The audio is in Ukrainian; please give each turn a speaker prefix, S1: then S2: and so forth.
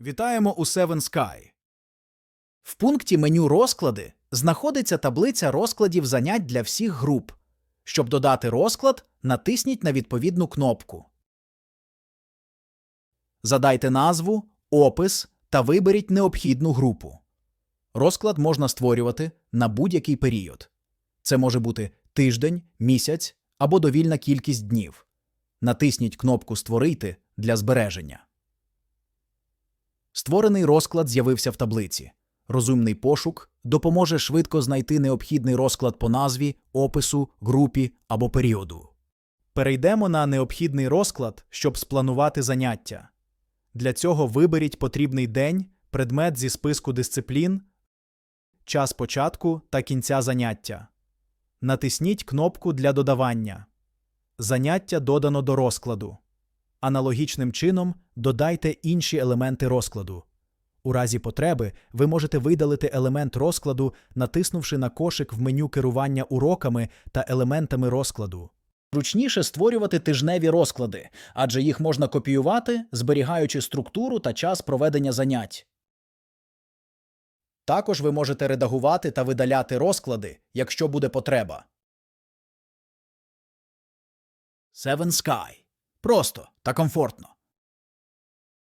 S1: Вітаємо у Seven Sky.
S2: В пункті меню розклади знаходиться таблиця розкладів занять для всіх груп. Щоб додати розклад, натисніть на відповідну кнопку. Задайте назву, опис та виберіть необхідну групу. Розклад можна створювати на будь-який період. Це може бути тиждень, місяць або довільна кількість днів. Натисніть кнопку Створити для збереження. Створений розклад з'явився в таблиці. Розумний пошук допоможе швидко знайти необхідний розклад по назві, опису, групі або періоду.
S1: Перейдемо на необхідний розклад, щоб спланувати заняття. Для цього виберіть потрібний день, предмет зі списку дисциплін, час початку та кінця заняття. Натисніть кнопку для додавання. Заняття додано до розкладу. Аналогічним чином додайте інші елементи розкладу. У разі потреби ви можете видалити елемент розкладу, натиснувши на кошик в меню керування уроками та елементами розкладу.
S2: Зручніше створювати тижневі розклади, адже їх можна копіювати, зберігаючи структуру та час проведення занять. Також ви можете редагувати та видаляти розклади, якщо буде потреба. Seven Sky. Просто та комфортно.